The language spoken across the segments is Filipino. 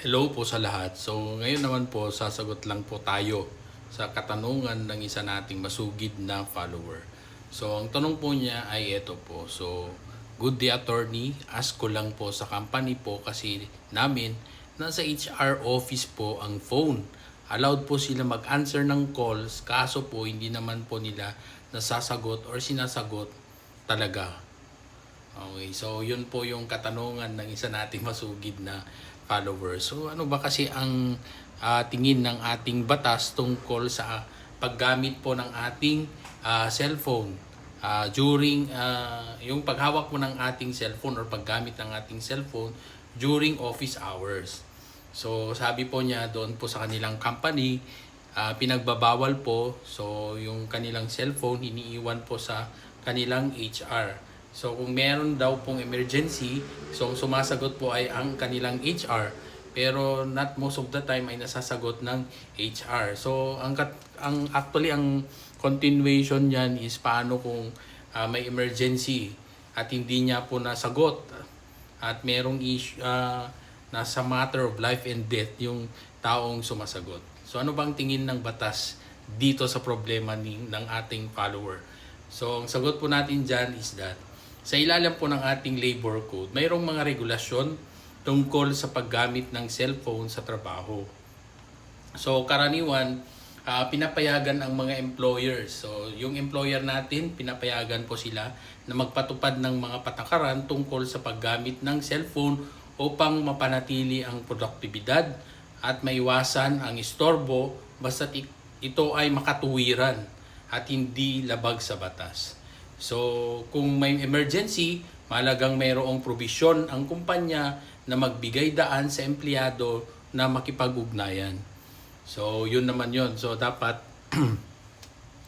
Hello po sa lahat. So ngayon naman po sasagot lang po tayo sa katanungan ng isa nating masugid na follower. So ang tanong po niya ay ito po. So good day attorney, ask ko lang po sa company po kasi namin nasa HR office po ang phone. Allowed po sila mag-answer ng calls kaso po hindi naman po nila nasasagot or sinasagot talaga. Okay, so yun po yung katanungan ng isa nating masugid na follower. So ano ba kasi ang ah, tingin ng ating batas tungkol sa paggamit po ng ating ah, cellphone Ah, during ah, yung paghawak mo ng ating cellphone or paggamit ng ating cellphone during office hours. So sabi po niya doon po sa kanilang company ah, pinagbabawal po so yung kanilang cellphone iniiwan po sa kanilang HR. So kung meron daw pong emergency, so sumasagot po ay ang kanilang HR. Pero not most of the time ay nasasagot ng HR. So ang ang actually ang continuation niyan is paano kung ah, may emergency at hindi niya po nasagot at merong issue nasa matter of life and death yung taong sumasagot. So ano bang tingin ng batas dito sa problema ni, ng ating follower? So ang sagot po natin dyan is that sa ilalim po ng ating labor code, mayroong mga regulasyon tungkol sa paggamit ng cellphone sa trabaho. So karaniwan, ah, pinapayagan ang mga employers. So yung employer natin, pinapayagan po sila na magpatupad ng mga patakaran tungkol sa paggamit ng cellphone upang mapanatili ang produktibidad at maiwasan ang istorbo basta ito ay makatuwiran at hindi labag sa batas. So, kung may emergency, malagang mayroong probisyon ang kumpanya na magbigay daan sa empleyado na makipag-ugnayan. So, yun naman yun. So, dapat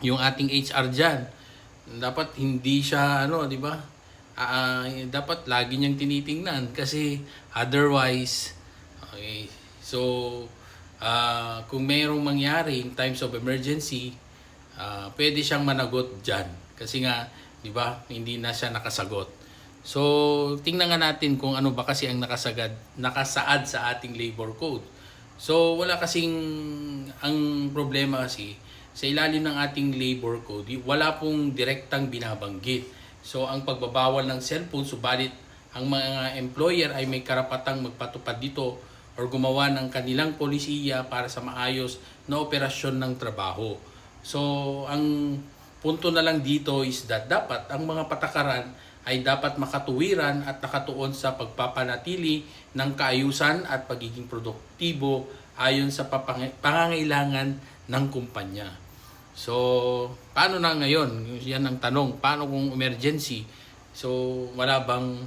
yung ating HR dyan, dapat hindi siya, ano, di ba? Ah, dapat lagi niyang tinitingnan kasi otherwise, okay, so, ah, kung mayroong mangyari in times of emergency, ah, pwede siyang managot dyan. Kasi nga, di ba, hindi na siya nakasagot. So, tingnan nga natin kung ano ba kasi ang nakasagad, nakasaad sa ating labor code. So, wala kasing, ang problema kasi, sa ilalim ng ating labor code, wala pong direktang binabanggit. So, ang pagbabawal ng cellphone, subalit ang mga employer ay may karapatang magpatupad dito or gumawa ng kanilang polisiya para sa maayos na operasyon ng trabaho. So, ang punto na lang dito is that dapat ang mga patakaran ay dapat makatuwiran at nakatuon sa pagpapanatili ng kaayusan at pagiging produktibo ayon sa pangangailangan ng kumpanya. So, paano na ngayon? Yan ang tanong. Paano kung emergency? So, wala bang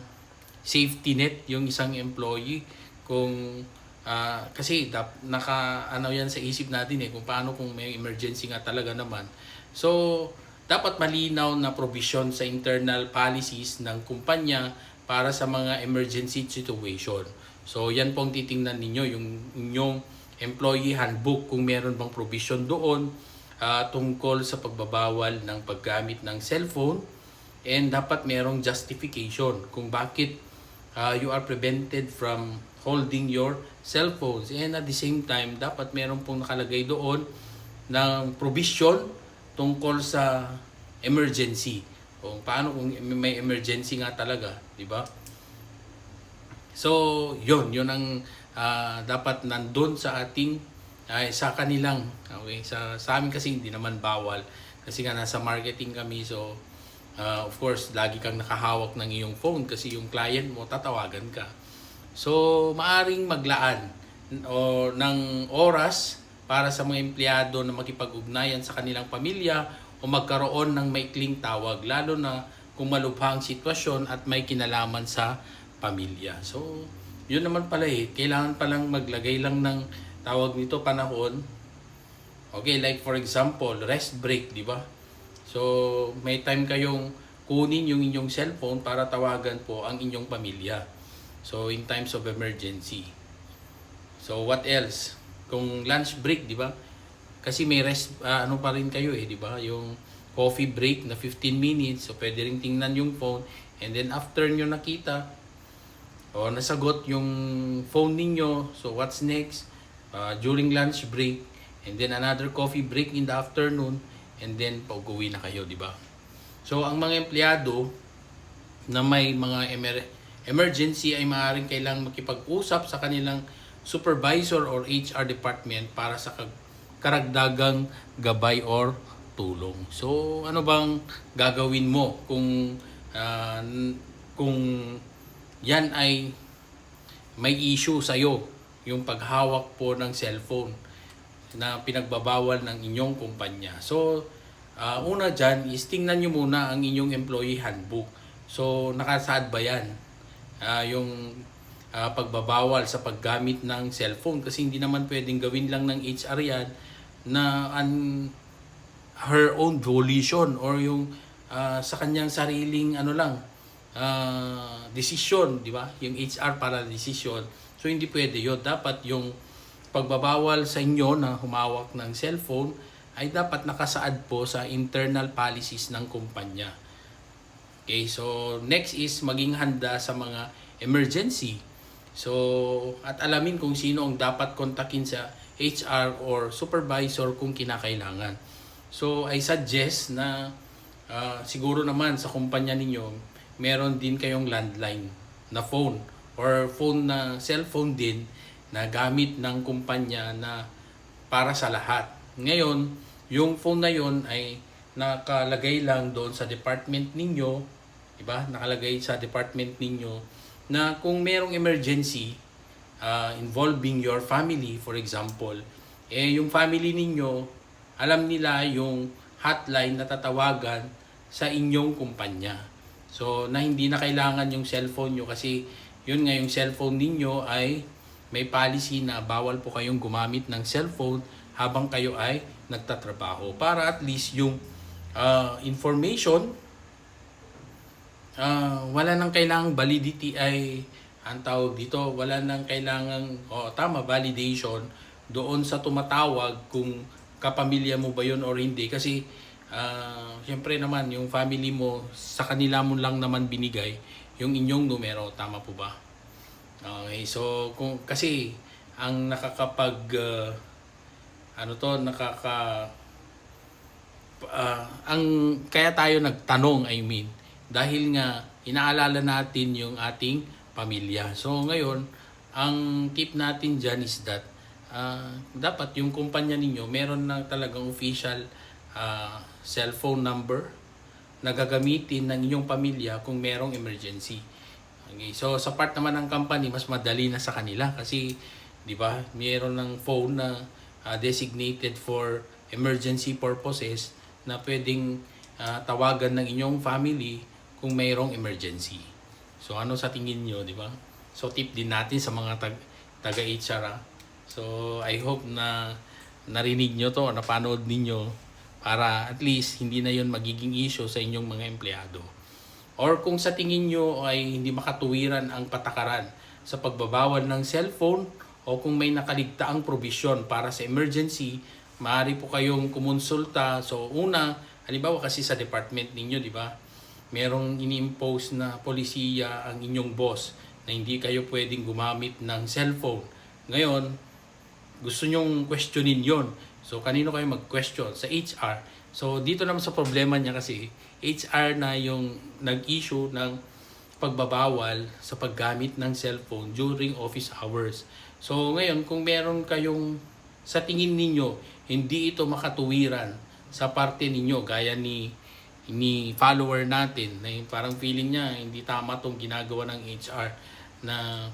safety net yung isang employee kung ah, kasi dap, naka ano yan sa isip natin eh kung paano kung may emergency nga talaga naman. So, dapat malinaw na provision sa internal policies ng kumpanya para sa mga emergency situation. So, yan pong titingnan ninyo yung inyong employee handbook kung meron bang provision doon ah, tungkol sa pagbabawal ng paggamit ng cellphone and dapat merong justification kung bakit uh, you are prevented from holding your cellphones and at the same time dapat meron pong nakalagay doon ng provision tungkol sa emergency. Kung paano kung may emergency nga talaga di ba? So yon yon ang ah, dapat nandun sa ating ay sa kanilang okay? Sa sa amin kasi hindi naman bawal. Kasi nga nasa marketing kami so ah, of course lagi kang nakahawak ng iyong phone kasi yung client mo tatawagan ka. So maaring maglaan o ng oras para sa mga empleyado na makipag-ugnayan sa kanilang pamilya o magkaroon ng maikling tawag lalo na kung malubha ang sitwasyon at may kinalaman sa pamilya. So, yun naman pala eh. Kailangan palang maglagay lang ng tawag nito panahon. Okay, like for example, rest break, di ba? So, may time kayong kunin yung inyong cellphone para tawagan po ang inyong pamilya. So, in times of emergency. So, what else? Kung lunch break, di ba? Kasi may rest, ah, ano pa rin kayo eh, di ba? Yung coffee break na 15 minutes. So, pwede rin tingnan yung phone. And then, after nyo nakita, o nasagot yung phone ninyo. So what's next? Uh, during lunch break and then another coffee break in the afternoon and then pag-uwi na kayo, di ba? So ang mga empleyado na may mga emer- emergency ay maaaring kailangang makipag-usap sa kanilang supervisor or HR department para sa karagdagang gabay or tulong. So ano bang gagawin mo kung n- kung yan ay may issue sa iyo yung paghawak po ng cellphone na pinagbabawal ng inyong kumpanya. So, ah, una dyan is tingnan nyo muna ang inyong employee handbook. So, nakasaad ba yan? Ah, yung ah, pagbabawal sa paggamit ng cellphone kasi hindi naman pwedeng gawin lang ng HR yan na an her own volition or yung ah, sa kanyang sariling ano lang ah, decision, di ba? Yung HR para decision. So hindi pwede 'yon. Dapat yung pagbabawal sa inyo na humawak ng cellphone ay dapat nakasaad po sa internal policies ng kumpanya. Okay, so next is maging handa sa mga emergency. So, at alamin kung sino ang dapat kontakin sa HR or supervisor kung kinakailangan. So, I suggest na ah, siguro naman sa kumpanya ninyo, meron din kayong landline na phone or phone na cellphone din na gamit ng kumpanya na para sa lahat. Ngayon, yung phone na yon ay nakalagay lang doon sa department ninyo, 'di ba? Nakalagay sa department ninyo na kung merong emergency ah, involving your family, for example, eh yung family ninyo alam nila yung hotline na tatawagan sa inyong kumpanya. So, na hindi na kailangan yung cellphone nyo kasi yun nga yung cellphone ninyo ay may policy na bawal po kayong gumamit ng cellphone habang kayo ay nagtatrabaho para at least yung ah, information ah, wala nang kailangang validity ay ang tawag dito, wala nang kailangang oh, tama validation doon sa tumatawag kung kapamilya mo ba yun or hindi. Kasi ah, syempre naman yung family mo sa kanila mo lang naman binigay yung inyong numero. Tama po ba? Okay so kung kasi ang nakakapag ah, ano to nakaka ah, ang kaya tayo nagtanong I mean dahil nga inaalala natin yung ating pamilya. So ngayon, ang tip natin dyan is that ah, dapat yung kumpanya ninyo meron na talagang official ah, cellphone number na gagamitin ng inyong pamilya kung merong emergency. Okay, so sa part naman ng company, mas madali na sa kanila kasi 'di ba? Meron ng phone na ah, designated for emergency purposes na pwedeng ah, tawagan ng inyong family kung mayroong emergency. So ano sa tingin niyo, 'di ba? So tip din natin sa mga tag taga HR. ah. So I hope na narinig nyo to, napanood ninyo para at least hindi na 'yon magiging issue sa inyong mga empleyado. Or kung sa tingin nyo ay hindi makatuwiran ang patakaran sa pagbabawal ng cellphone o kung may nakaligtaang probisyon para sa emergency, maaari po kayong kumonsulta. So una, halimbawa kasi sa department ninyo, di ba? Merong ini-impose na polisiya ang inyong boss na hindi kayo pwedeng gumamit ng cellphone. Ngayon, gusto nyong questionin yon So, kanino kayo mag-question? Sa HR. So, dito naman sa problema niya kasi, HR na yung nag-issue ng pagbabawal sa paggamit ng cellphone during office hours. So, ngayon, kung meron kayong sa tingin ninyo, hindi ito makatuwiran sa parte ninyo, gaya ni ni follower natin na parang feeling niya hindi tama tong ginagawa ng HR na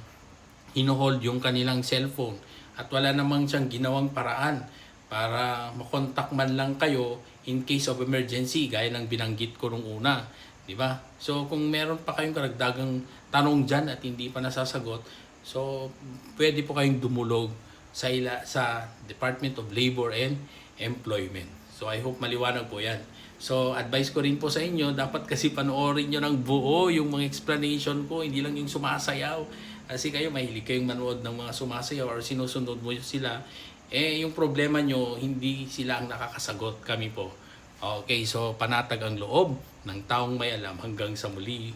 hinuhold yung kanilang cellphone at wala namang siyang ginawang paraan para makontak man lang kayo in case of emergency gaya ng binanggit ko nung una, di ba? So kung meron pa kayong karagdagang tanong diyan at hindi pa nasasagot, so pwede po kayong dumulog sa ila, sa Department of Labor and Employment. So I hope maliwanag po 'yan. So advice ko rin po sa inyo, dapat kasi panoorin nyo ng buo yung mga explanation ko, hindi lang yung sumasayaw. Kasi kayo mahilig kayong manood ng mga sumasayaw or sinusunod mo sila. Eh yung problema nyo, hindi sila ang nakakasagot, kami po. Okay, so panatag ang loob ng taong may alam hanggang sa muli.